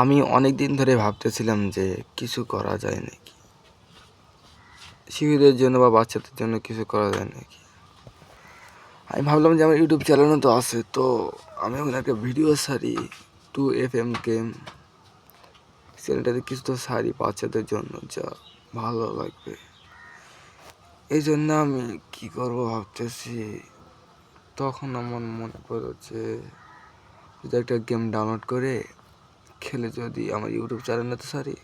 আমি অনেক দিন ধরে ভাবতেছিলাম যে কিছু করা যায় নাকি? শিশুদের জন্য বা বাচ্চাদের জন্য কিছু করা যায় নাকি? আমি ভাবলাম যে আমার ইউটিউব চ্যানেলও তো আছে, তো আমি ওখানে একটা video sorry, two F M game. চ্যানেলটাতে কিছু তো সারি বাচ্চাদের জন্য, যা ভালো লাগবে। এই জন্য আমি কি করব ভাবতেছি। তখন আমার মনে পড়ল যে একটা গেম ডাউনলোড করে খেলে যদি আমার ইউটিউব চ্যানেলটাতে সারি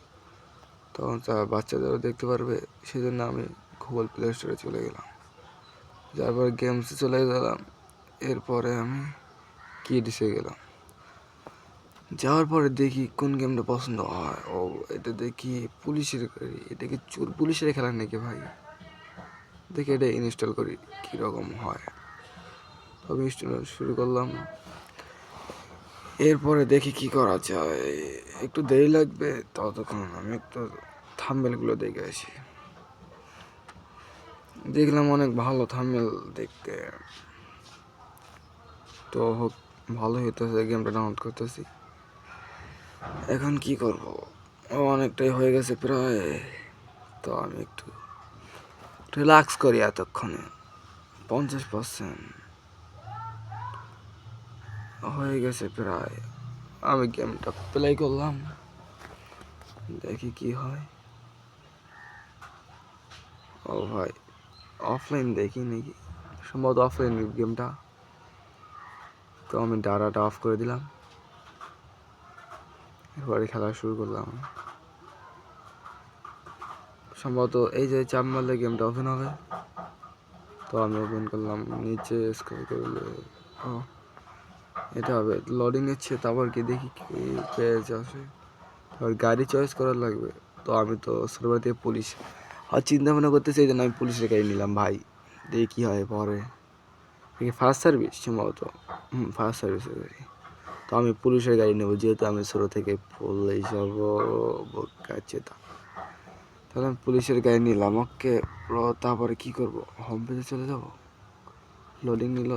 তখন তার বাচ্চাদেরও দেখতে পারবে। সেই জন্য আমি গুগল প্লে স্টোরে চলে গেলাম। যার পরে গেমসে চলে গেলাম। এরপরে আমি কিডসে গেলাম। যাওয়ার পরে দেখি কোন গেমটা পছন্দ হয়। ও, এটা দেখি পুলিশের এটা কি চোর পুলিশের খেলা নাকি ভাই? দেখি এটা ইনস্টল করি, কীরকম হয়। তবে ইনস্টল শুরু করলাম। এরপরে দেখি কি করা যায়। একটু দেরি লাগবে, ততক্ষণ আমি একটু থাম্বেলগুলো দেখে আসি। দেখলাম অনেক ভালো থাম্বেল দেখতে। তো হোক ভালো হইতেছে গেমটা ডাউনলোড করতেছি। এখন কি করব? অনেকটাই হয়ে গেছে প্রায়। তো আমি একটু রিল্যাক্স করি এতক্ষণে। পঞ্চাশ পার্সেন্ট হয়ে গেছে প্রায়। আমি গেমটা প্লে করলাম। দেখি কি হয়। ও ভাই অফলাইন দেখি নাকি? সম্ভবত অফলাইন গেমটা। তো আমি ডাটাটা অফ করে দিলাম। এরপরে খেলা শুরু করলাম সম্ভবত এই যে চাপ মারলে গেমটা ওপেন হবে। তো আমি ওপেন করলাম, নিচে স্ক্রল করলে, ও। এটা হবে। লোডিং নিচ্ছে তারপর কি দেখি কি পেজ আসে আর গাড়ি চয়েস করার লাগবে। তো আমি তো ছোটোবেলা থেকে পুলিশ আর চিন্তা ভাবনা করতেছি এই জন্য আমি পুলিশের গাড়ি নিলাম, ভাই। দেখি কী হয় পরে। দেখি ফার্স্ট সার্ভিস সম্ভবত। হুম ফার্স্ট সার্ভিসের গাড়ি তো আমি পুলিশের গাড়ি নেব, যেহেতু আমি ছোটো থেকে পুলিশ যাব চেতা। তাহলে আমি পুলিশের গাড়ি নিলাম, ওকে। তারপরে কী করব? হোম পেজে চলে যাব? লোডিং নিল।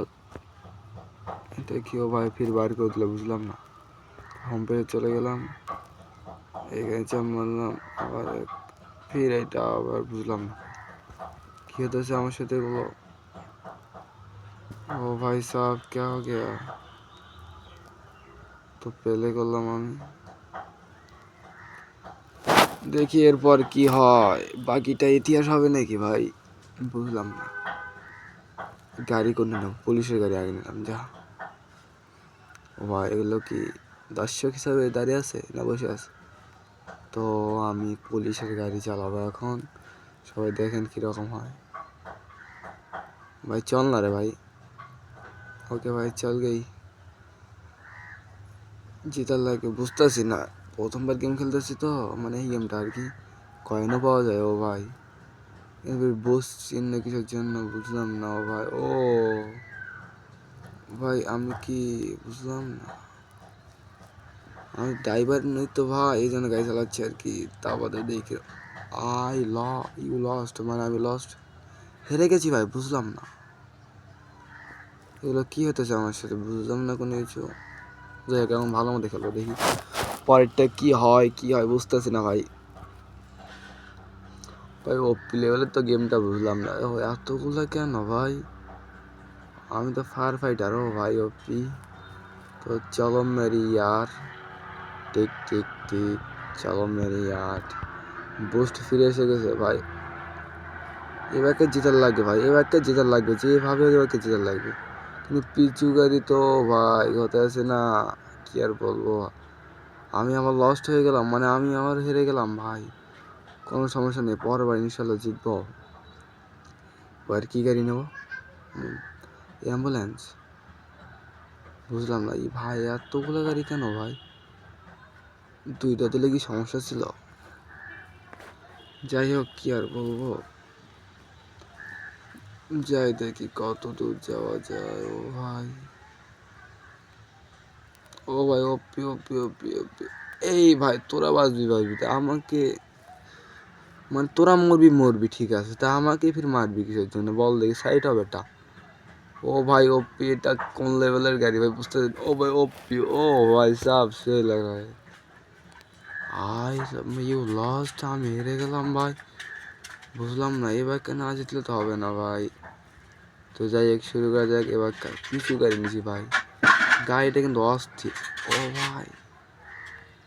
এটা কেউ ভাই, ফির বার করে দিল বুঝলাম না। হোম পেজে চলে গেলাম এখানে মারলাম আবার ফির এটা আবার বুঝলাম না। কী হতেছে আমার সাথে এগুলো ও ভাই সাহেব কে হো তো পেলে করলাম আমি। দেখি এরপর কি হয়, বাকিটা ইতিহাস হবে নাকি ভাই? বুঝলাম না। গাড়ি করে নিলাম পুলিশের গাড়ি আগে নিলাম, যা। ভাই এগুলো কি, দর্শক হিসাবে দাঁড়িয়ে আছে না বসে আছে? তো আমি পুলিশের গাড়ি চালাবো এখন। সবাই দেখেন কীরকম হয়। ভাই চল না রে ভাই। ওকে ভাই চল গেই। জিতার লাগে বুঝতেছি না। প্রথমবার গেম খেলতেছি তো মানে এই গেমটা আর কি। কয়েনও পাওয়া যায় ও ভাই। এবার বস চিহ্ন কিসের জন্য, বুঝলাম না ও ভাই। ও। ভাই, আমি কি বুঝলাম না। আমি ড্রাইভার নই তো ভাই, এই জন্য গাড়ি চালাচ্ছি আর কি। তা বাদে দেখি। আই ল ইউ লস্ট মানে আমি লস্ট হেরে গেছি ভাই, বুঝলাম না। এগুলো কী হতেছে আমার সাথে? বুঝলাম না কোনো কিছু। যাই হোক, এখন ভালো মতো খেলব, দেখি। পরেরটা কি হয় কি হয়, বুঝতেছি না ভাই। ভাই ওপি লেভেলের তো গেমটা বুঝলাম না। এতগুলো কেন ভাই? আমি তো ফায়ার ফাইটার ও ভাই ওপি তো চলো মেরি ইয়ার। টিক টিক টিক, চলো মেরি ইয়ার। বুস্ট ফিরে এসে গেছে ভাই। এবারকে জেতার লাগবে ভাই, এবারকে জেতার লাগবে, যেভাবে এবারকে জেতার লাগবে। কিন্তু পিচু গাড়ি তো ভাই হতে আছে না, কি আর বলব? আমি আমার লস্ট হয়ে গেলাম মানে আমি আমার হেরে গেলাম ভাই। কোনো সমস্যা নেই, পরের বার ইনশাল্লাহ জিতবো। আর কী গাড়ি নেব? অ্যাম্বুলেন্স? বুঝলাম না, এই ভাই, এতগুলো গাড়ি কেন ভাই? দুইটা দিলে কি সমস্যা ছিল। যাই হোক, কি আর বলব? যাই দেখি কত দূর যাওয়া যায়, ও ভাই। ও ভাই ওপি ওপি ওপি ওপি এই ভাই, তোরা বাজবি বাজবি তা আমাকে মানে তোরা মরবি মরবি, ঠিক আছে। তা আমাকে ফির মারবি কিসের জন্য? বল দেখি, সাইড হবে এটা ও ভাই ওপি এটা কোন লেভেলের গাড়ি ভাই? বুঝতে ও ভাই ওপি ও ভাই, সাব সে লাগা আই ইউ লস্ট আমি হেরে গেলাম ভাই। বুঝলাম না, এবার কেন না জিতলে তো হবে না ভাই। তো যাই হোক, শুরু করা যাক, এবার কা- পিছু গাড়ি নিয়েছি ভাই। গাড়িটা কিন্তু অস্থির। ও ভাই।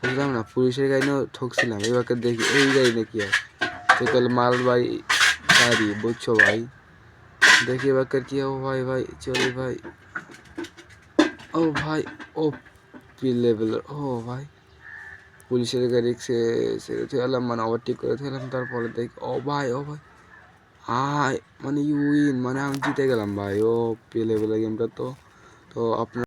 বুঝলাম না, পুলিশের গাড়ি নিয়েও ঠকছিলাম এবার দেখি, এই গাড়ি নাকি আর তো তাহলে মালবাহী গাড়ি, বুঝছ ভাই? দেখি এবার কি ও ভাই ভাই চলি ভাই ও ভাই ও পি লেভেলের ও ভাই পুলিশের গাড়ি সে সেরে থেকে এলাম মানে ওভারটেক করে থেলাম তারপরে দেখি ও ভাই ও ভাই আয় মানে ইউ উইন মানে আমি জিতে গেলাম ভাই ও পি লেভেলের গেমটা তো তো আপনার